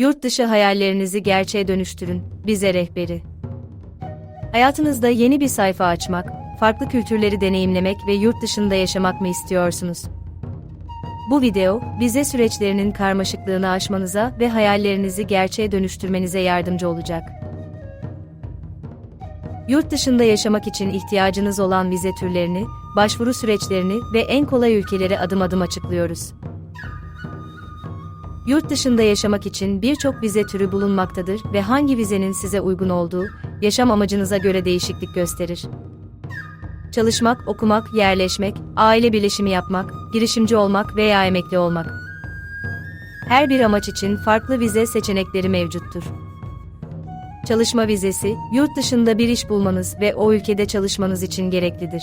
Yurt dışı hayallerinizi gerçeğe dönüştürün. Bize rehberi. Hayatınızda yeni bir sayfa açmak, farklı kültürleri deneyimlemek ve yurt dışında yaşamak mı istiyorsunuz? Bu video, bize süreçlerinin karmaşıklığını aşmanıza ve hayallerinizi gerçeğe dönüştürmenize yardımcı olacak. Yurt dışında yaşamak için ihtiyacınız olan vize türlerini, başvuru süreçlerini ve en kolay ülkeleri adım adım açıklıyoruz. Yurt dışında yaşamak için birçok vize türü bulunmaktadır ve hangi vizenin size uygun olduğu, yaşam amacınıza göre değişiklik gösterir. Çalışmak, okumak, yerleşmek, aile birleşimi yapmak, girişimci olmak veya emekli olmak. Her bir amaç için farklı vize seçenekleri mevcuttur. Çalışma vizesi, yurt dışında bir iş bulmanız ve o ülkede çalışmanız için gereklidir.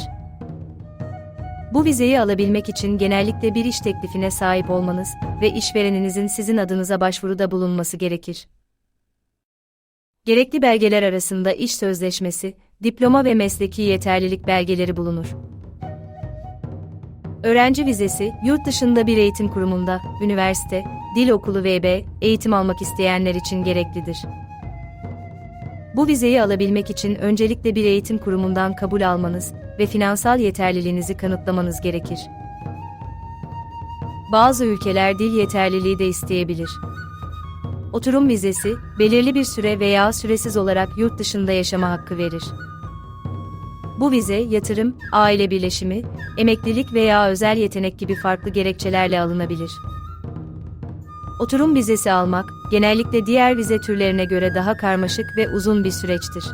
Bu vizeyi alabilmek için genellikle bir iş teklifine sahip olmanız ve işvereninizin sizin adınıza başvuruda bulunması gerekir. Gerekli belgeler arasında iş sözleşmesi, diploma ve mesleki yeterlilik belgeleri bulunur. Öğrenci vizesi, yurt dışında bir eğitim kurumunda, üniversite, dil okulu VB, eğitim almak isteyenler için gereklidir. Bu vizeyi alabilmek için öncelikle bir eğitim kurumundan kabul almanız ve finansal yeterliliğinizi kanıtlamanız gerekir. Bazı ülkeler dil yeterliliği de isteyebilir. Oturum vizesi, belirli bir süre veya süresiz olarak yurt dışında yaşama hakkı verir. Bu vize, yatırım, aile birleşimi, emeklilik veya özel yetenek gibi farklı gerekçelerle alınabilir. Oturum vizesi almak, genellikle diğer vize türlerine göre daha karmaşık ve uzun bir süreçtir.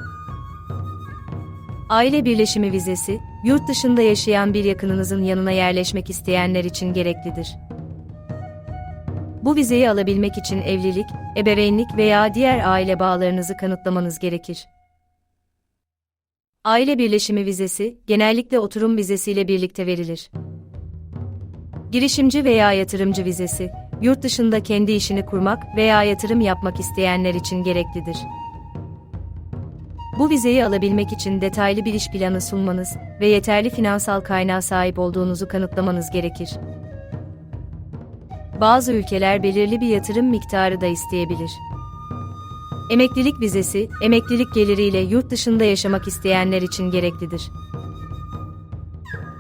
Aile birleşimi vizesi, yurt dışında yaşayan bir yakınınızın yanına yerleşmek isteyenler için gereklidir. Bu vizeyi alabilmek için evlilik, ebeveynlik veya diğer aile bağlarınızı kanıtlamanız gerekir. Aile birleşimi vizesi, genellikle oturum vizesiyle birlikte verilir. Girişimci veya yatırımcı vizesi, yurt dışında kendi işini kurmak veya yatırım yapmak isteyenler için gereklidir. Bu vizeyi alabilmek için detaylı bir iş planı sunmanız ve yeterli finansal kaynağa sahip olduğunuzu kanıtlamanız gerekir. Bazı ülkeler belirli bir yatırım miktarı da isteyebilir. Emeklilik vizesi, emeklilik geliriyle yurt dışında yaşamak isteyenler için gereklidir.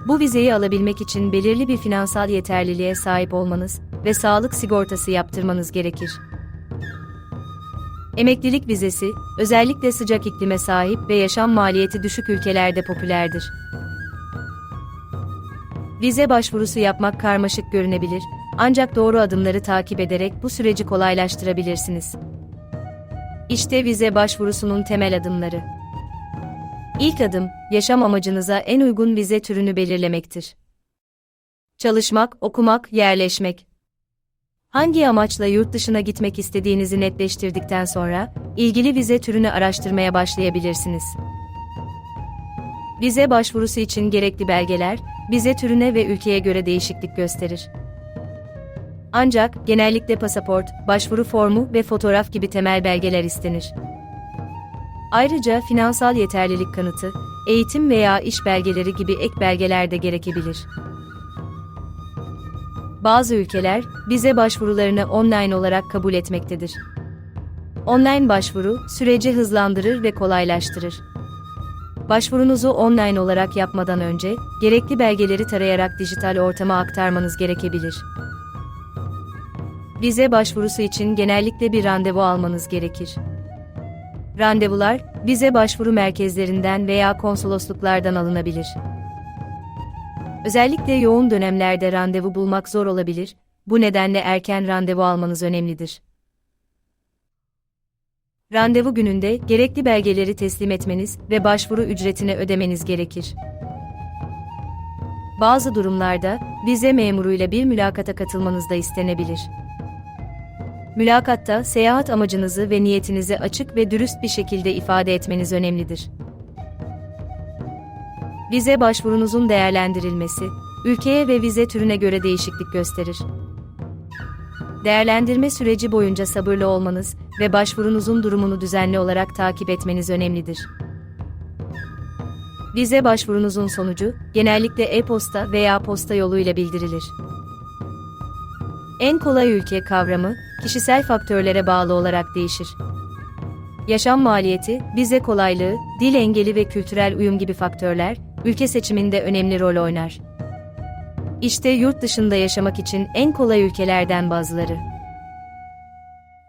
Bu vizeyi alabilmek için belirli bir finansal yeterliliğe sahip olmanız ve sağlık sigortası yaptırmanız gerekir. Emeklilik vizesi, özellikle sıcak iklime sahip ve yaşam maliyeti düşük ülkelerde popülerdir. Vize başvurusu yapmak karmaşık görünebilir, ancak doğru adımları takip ederek bu süreci kolaylaştırabilirsiniz. İşte vize başvurusunun temel adımları. İlk adım, yaşam amacınıza en uygun vize türünü belirlemektir. Çalışmak, okumak, yerleşmek. Hangi amaçla yurt dışına gitmek istediğinizi netleştirdikten sonra, ilgili vize türünü araştırmaya başlayabilirsiniz. Vize başvurusu için gerekli belgeler, vize türüne ve ülkeye göre değişiklik gösterir. Ancak genellikle pasaport, başvuru formu ve fotoğraf gibi temel belgeler istenir. Ayrıca finansal yeterlilik kanıtı, eğitim veya iş belgeleri gibi ek belgeler de gerekebilir. Bazı ülkeler vize başvurularını online olarak kabul etmektedir. Online başvuru süreci hızlandırır ve kolaylaştırır. Başvurunuzu online olarak yapmadan önce gerekli belgeleri tarayarak dijital ortama aktarmanız gerekebilir. Vize başvurusu için genellikle bir randevu almanız gerekir. Randevular, vize başvuru merkezlerinden veya konsolosluklardan alınabilir. Özellikle yoğun dönemlerde randevu bulmak zor olabilir, bu nedenle erken randevu almanız önemlidir. Randevu gününde gerekli belgeleri teslim etmeniz ve başvuru ücretini ödemeniz gerekir. Bazı durumlarda vize memuruyla bir mülakata katılmanız da istenebilir. Mülakatta seyahat amacınızı ve niyetinizi açık ve dürüst bir şekilde ifade etmeniz önemlidir. Vize başvurunuzun değerlendirilmesi, ülkeye ve vize türüne göre değişiklik gösterir. Değerlendirme süreci boyunca sabırlı olmanız ve başvurunuzun durumunu düzenli olarak takip etmeniz önemlidir. Vize başvurunuzun sonucu genellikle e-posta veya posta yoluyla bildirilir. En kolay ülke kavramı, kişisel faktörlere bağlı olarak değişir. Yaşam maliyeti, vize kolaylığı, dil engeli ve kültürel uyum gibi faktörler, ülke seçiminde önemli rol oynar. İşte yurt dışında yaşamak için en kolay ülkelerden bazıları.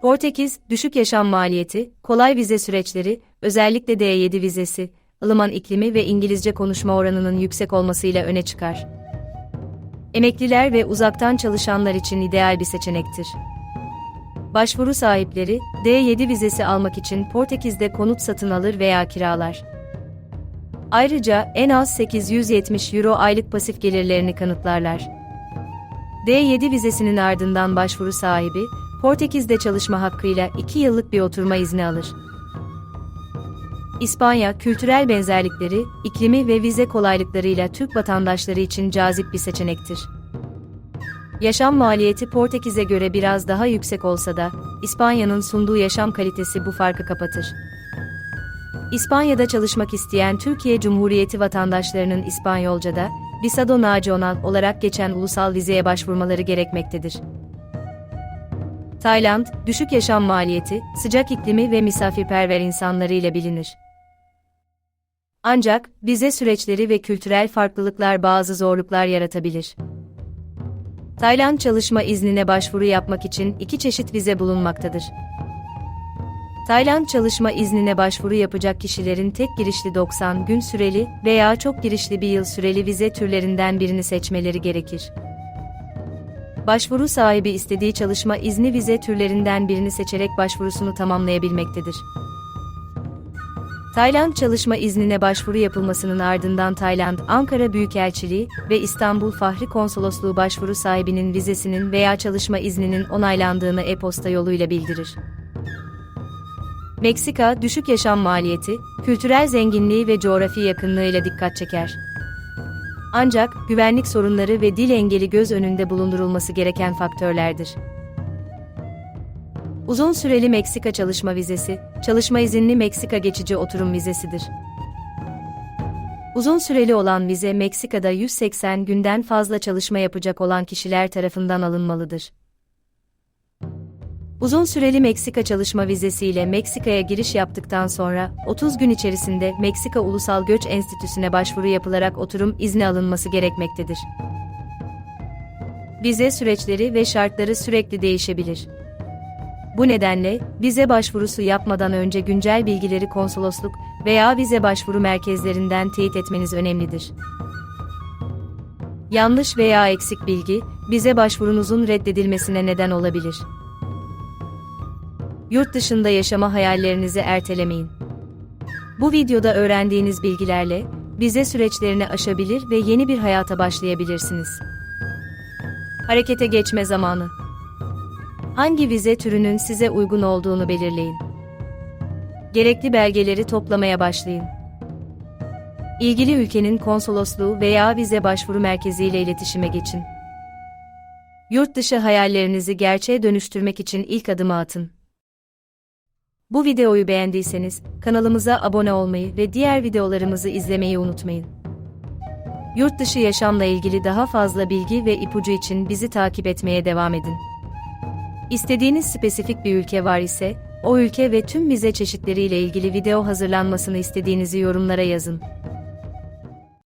Portekiz, düşük yaşam maliyeti, kolay vize süreçleri, özellikle D7 vizesi, ılıman iklimi ve İngilizce konuşma oranının yüksek olmasıyla öne çıkar. Emekliler ve uzaktan çalışanlar için ideal bir seçenektir. Başvuru sahipleri, D7 vizesi almak için Portekiz'de konut satın alır veya kiralar. Ayrıca en az 870 euro aylık pasif gelirlerini kanıtlarlar. D7 vizesinin ardından başvuru sahibi, Portekiz'de çalışma hakkıyla 2 yıllık bir oturma izni alır. İspanya, kültürel benzerlikleri, iklimi ve vize kolaylıklarıyla Türk vatandaşları için cazip bir seçenektir. Yaşam maliyeti Portekiz'e göre biraz daha yüksek olsa da, İspanya'nın sunduğu yaşam kalitesi bu farkı kapatır. İspanya'da çalışmak isteyen Türkiye Cumhuriyeti vatandaşlarının İspanyolca'da, Visado Nacional olarak geçen ulusal vizeye başvurmaları gerekmektedir. Tayland, düşük yaşam maliyeti, sıcak iklimi ve misafirperver insanları ile bilinir. Ancak, vize süreçleri ve kültürel farklılıklar bazı zorluklar yaratabilir. Tayland çalışma iznine başvuru yapmak için iki çeşit vize bulunmaktadır. Tayland çalışma iznine başvuru yapacak kişilerin tek girişli 90 gün süreli veya çok girişli bir yıl süreli vize türlerinden birini seçmeleri gerekir. Başvuru sahibi istediği çalışma izni vize türlerinden birini seçerek başvurusunu tamamlayabilmektedir. Tayland çalışma iznine başvuru yapılmasının ardından Tayland Ankara Büyükelçiliği ve İstanbul Fahri Konsolosluğu başvuru sahibinin vizesinin veya çalışma izninin onaylandığını e-posta yoluyla bildirir. Meksika, düşük yaşam maliyeti, kültürel zenginliği ve coğrafi yakınlığıyla dikkat çeker. Ancak, güvenlik sorunları ve dil engeli göz önünde bulundurulması gereken faktörlerdir. Uzun süreli Meksika çalışma vizesi, çalışma izinli Meksika geçici oturum vizesidir. Uzun süreli olan vize Meksika'da 180 günden fazla çalışma yapacak olan kişiler tarafından alınmalıdır. Uzun süreli Meksika çalışma vizesiyle Meksika'ya giriş yaptıktan sonra 30 gün içerisinde Meksika Ulusal Göç Enstitüsü'ne başvuru yapılarak oturum izni alınması gerekmektedir. Vize süreçleri ve şartları sürekli değişebilir. Bu nedenle vize başvurusu yapmadan önce güncel bilgileri konsolosluk veya vize başvuru merkezlerinden teyit etmeniz önemlidir. Yanlış veya eksik bilgi vize başvurunuzun reddedilmesine neden olabilir. Yurt dışında yaşama hayallerinizi ertelemeyin. Bu videoda öğrendiğiniz bilgilerle vize süreçlerini aşabilir ve yeni bir hayata başlayabilirsiniz. Harekete geçme zamanı. Hangi vize türünün size uygun olduğunu belirleyin. Gerekli belgeleri toplamaya başlayın. İlgili ülkenin konsolosluğu veya vize başvuru merkezi ile iletişime geçin. Yurt dışı hayallerinizi gerçeğe dönüştürmek için ilk adımı atın. Bu videoyu beğendiyseniz kanalımıza abone olmayı ve diğer videolarımızı izlemeyi unutmayın. Yurt dışı yaşamla ilgili daha fazla bilgi ve ipucu için bizi takip etmeye devam edin. İstediğiniz spesifik bir ülke var ise, o ülke ve tüm vize çeşitleriyle ilgili video hazırlanmasını istediğinizi yorumlara yazın.